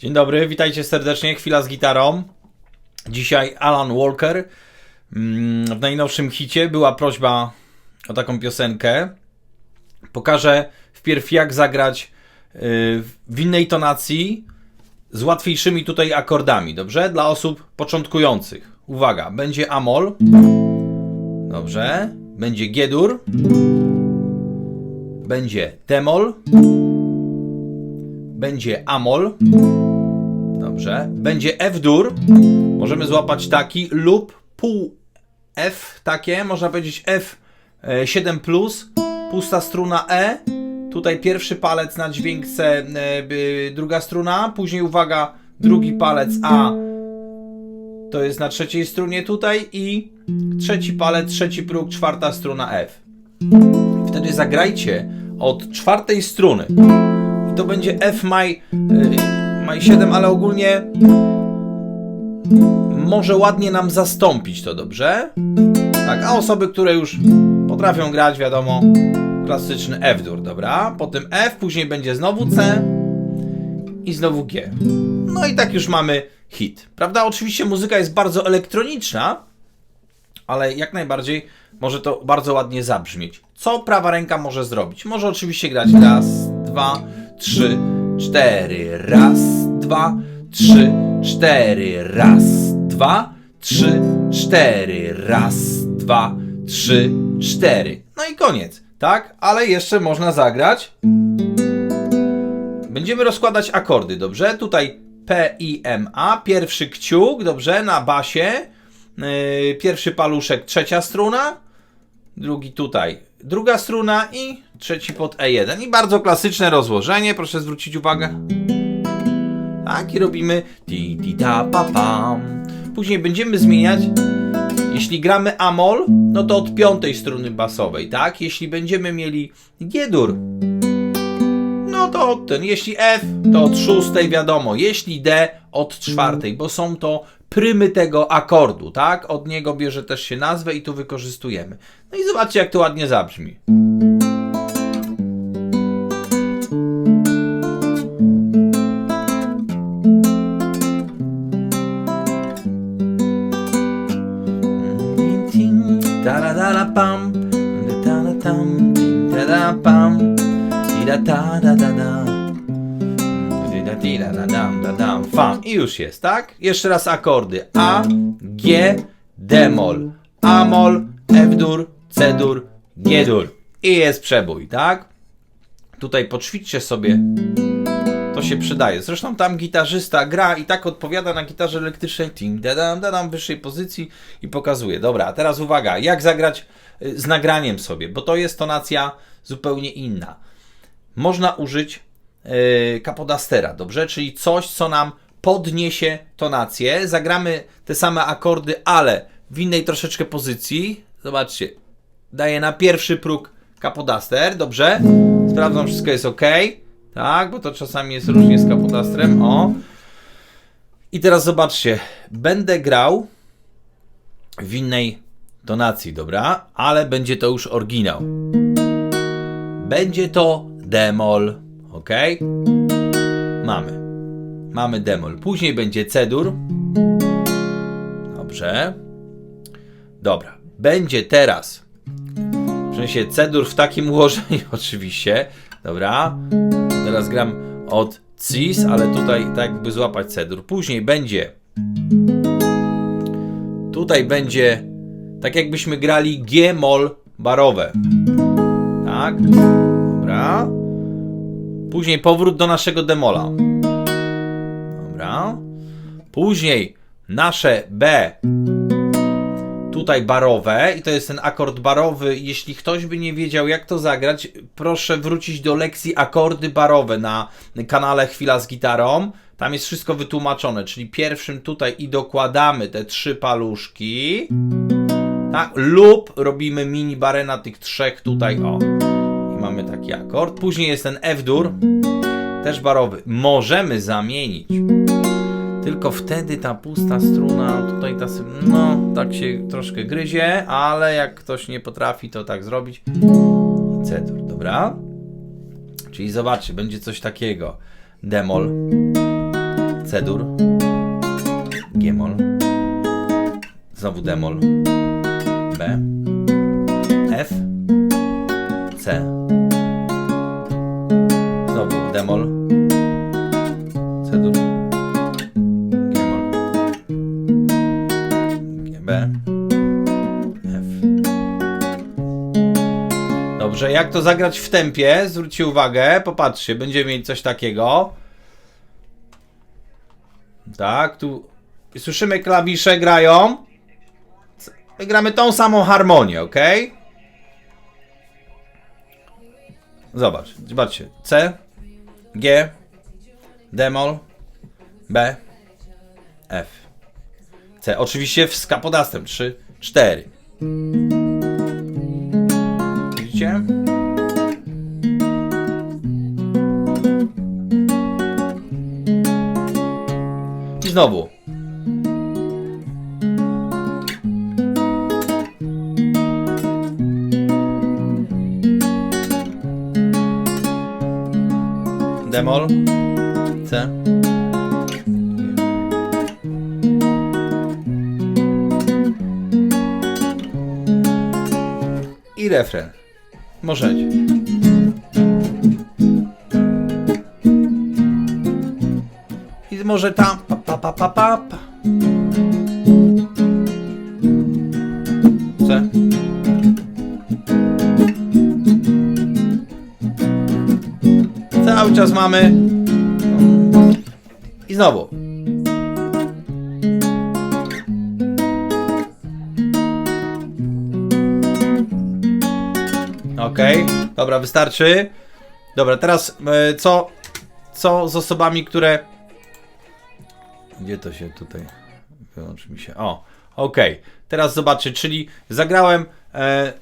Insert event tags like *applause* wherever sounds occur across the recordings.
Dzień dobry, witajcie serdecznie. Chwila z gitarą. Dzisiaj Alan Walker. Mm, W najnowszym hicie była prośba o taką piosenkę. Pokażę wpierw jak zagrać yy, w innej tonacji z łatwiejszymi tutaj akordami, dobrze? Dla osób początkujących. Uwaga, będzie Amol. Dobrze. Będzie G-dur. Będzie Temol. Będzie Amol. Dobrze. Będzie F-dur. Możemy złapać taki lub pół F, takie, można powiedzieć F7+, pusta struna E. Tutaj pierwszy palec na dźwięk C, e, druga struna. Później uwaga, drugi palec A. To jest na trzeciej strunie tutaj i trzeci palec, trzeci próg, czwarta struna F. Wtedy zagrajcie od czwartej struny. I to będzie F maj, y, maj 7, ale ogólnie może ładnie nam zastąpić to, dobrze? Tak, a osoby, które już potrafią grać, wiadomo, klasyczny F-dur, dobra? Potem F, później będzie znowu C i znowu G. No i tak już mamy hit, prawda? Oczywiście muzyka jest bardzo elektroniczna, ale jak najbardziej może to bardzo ładnie zabrzmieć. Co prawa ręka może zrobić? Może oczywiście grać raz, dwa, trzy, cztery, raz, dwa, trzy, cztery, raz, dwa, trzy, cztery, raz, dwa, trzy, cztery. No i koniec, tak? Ale jeszcze można zagrać. Będziemy rozkładać akordy, dobrze? Tutaj P, I, M, A, pierwszy kciuk, dobrze, na basie. Yy, pierwszy paluszek, trzecia struna, drugi tutaj, druga struna i trzeci pod E1. I bardzo klasyczne rozłożenie, proszę zwrócić uwagę. Tak, i robimy ti ti ta pa pam. Później będziemy zmieniać. Jeśli gramy Amol, no to od piątej struny basowej, tak? Jeśli będziemy mieli G-dur, no to od ten. Jeśli F, to od szóstej, wiadomo. Jeśli D, od czwartej, bo są to prymy tego akordu, tak? Od niego bierze też się nazwę i tu wykorzystujemy. No i zobaczcie, jak to ładnie zabrzmi. Da-da-da-tam, da-da-pam, di-da-da-da-da-da. Di-da-di-da-da-dam, da-dam, Fam. I już jest, tak? Jeszcze raz akordy. A, G, D-mol, A-mol, F-dur, C-dur, G-dur. I jest przebój, tak? Tutaj poćwiczcie sobie. To się przydaje. Zresztą tam gitarzysta gra i tak odpowiada na gitarze elektrycznej tim, dadam, dadam wyższej pozycji i pokazuje. Dobra, a teraz uwaga, jak zagrać y, z nagraniem sobie, bo to jest tonacja zupełnie inna. Można użyć kapodastera, dobrze? Czyli coś, co nam podniesie tonację. Zagramy te same akordy, ale w innej troszeczkę pozycji. Zobaczcie, daję na pierwszy próg kapodaster, dobrze? Sprawdzam, wszystko jest ok. Tak, bo to czasami jest różnie z kapodastrem. O. I teraz zobaczcie, będę grał w innej tonacji, dobra? Ale będzie to już oryginał. Będzie to demol, ok? Mamy. Mamy demol. Później będzie cedur. Dobrze. Dobra. Będzie teraz w sensie cedur w takim ułożeniu *laughs* oczywiście. Dobra. Teraz gram od cis, ale tutaj tak jakby złapać cedur. Później będzie tutaj będzie tak jakbyśmy grali G-moll barowe. Tak. Dobra. Później powrót do naszego demola. Dobra. Później nasze B tutaj barowe i to jest ten akord barowy. Jeśli ktoś by nie wiedział, jak to zagrać, proszę wrócić do lekcji akordy barowe na kanale Chwila z gitarą. Tam jest wszystko wytłumaczone, czyli pierwszym tutaj i dokładamy te trzy paluszki. Tak, lub robimy mini barę na tych trzech tutaj, o. Mamy taki akord. Później jest ten F-dur, też barowy. Możemy zamienić tylko wtedy ta pusta struna, tutaj ta, no, tak się troszkę gryzie, ale jak ktoś nie potrafi to tak zrobić. C-dur, dobra? Czyli zobaczcie, będzie coś takiego. Demol. C-dur, G-moll, znowu D-moll, B, D-moll, C-dur, G-moll, G, B, F. Dobrze, jak to zagrać w tempie? Zwróćcie uwagę, popatrzcie, będziemy mieć coś takiego. Tak, tu słyszymy klawisze grają. C- Gramy tą samą harmonię, ok? Zobacz, zobaczcie. C, G, D-moll, B, F, C. Oczywiście z kapodastem. 3, 4. Widzicie? I znowu. Demol. C. I refren. Możecie. I może tam pa pa pa pa pa. pa. C. Cały czas mamy. I znowu. Okej, dobra, wystarczy. Dobra, teraz e, co, co z osobami, które. Gdzie to się tutaj. Wyłączy mi się. O, okej. Teraz zobaczcie, czyli zagrałem e,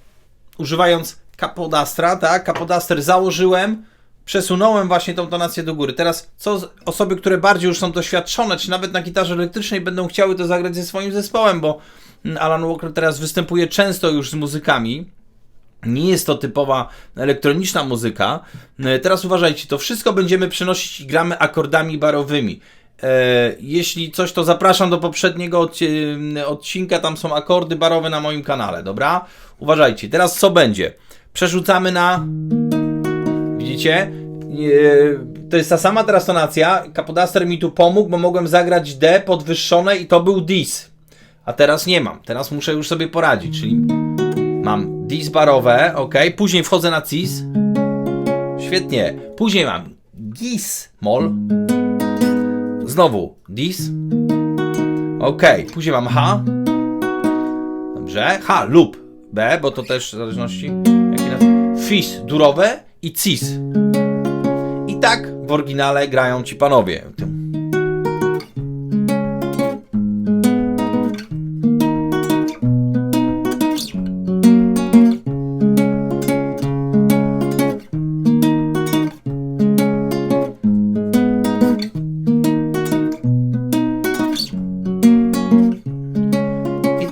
używając kapodastra, tak? Kapodaster założyłem, przesunąłem właśnie tą tonację do góry. Teraz co osoby, które bardziej już są doświadczone, czy nawet na gitarze elektrycznej będą chciały to zagrać ze swoim zespołem, bo mm, Alan Walker teraz występuje często już z muzykami. Nie jest to typowa elektroniczna muzyka. E, Teraz uważajcie, to wszystko będziemy przenosić i gramy akordami barowymi. E, Jeśli coś, to zapraszam do poprzedniego odci- odcinka, tam są akordy barowe na moim kanale, dobra? Uważajcie, teraz co będzie? Przerzucamy na... E, To jest ta sama teraz tonacja. Kapodaster mi tu pomógł, bo mogłem zagrać D podwyższone i to był dis. A teraz nie mam. Teraz muszę już sobie poradzić, czyli mam dis barowe, ok. Później wchodzę na cis. Świetnie. Później mam gis mol. Znowu dis. Ok. Później mam H. Dobrze. H lub B, bo to też w zależności jaki raz. Fis durowe i cis. I tak w oryginale grają ci panowie.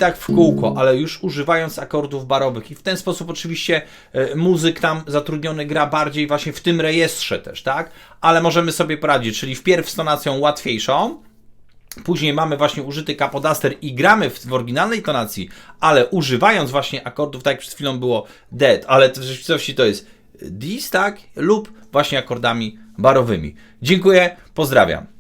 Tak w kółko, ale już używając akordów barowych. I w ten sposób oczywiście e, muzyk tam zatrudniony gra bardziej właśnie w tym rejestrze też, tak? Ale możemy sobie poradzić, czyli wpierw z tonacją łatwiejszą, Później mamy właśnie użyty kapodaster i gramy w, w oryginalnej tonacji, ale używając właśnie akordów, tak jak przed chwilą było dead, ale w rzeczywistości to jest dis, tak? Lub właśnie akordami barowymi. Dziękuję, pozdrawiam.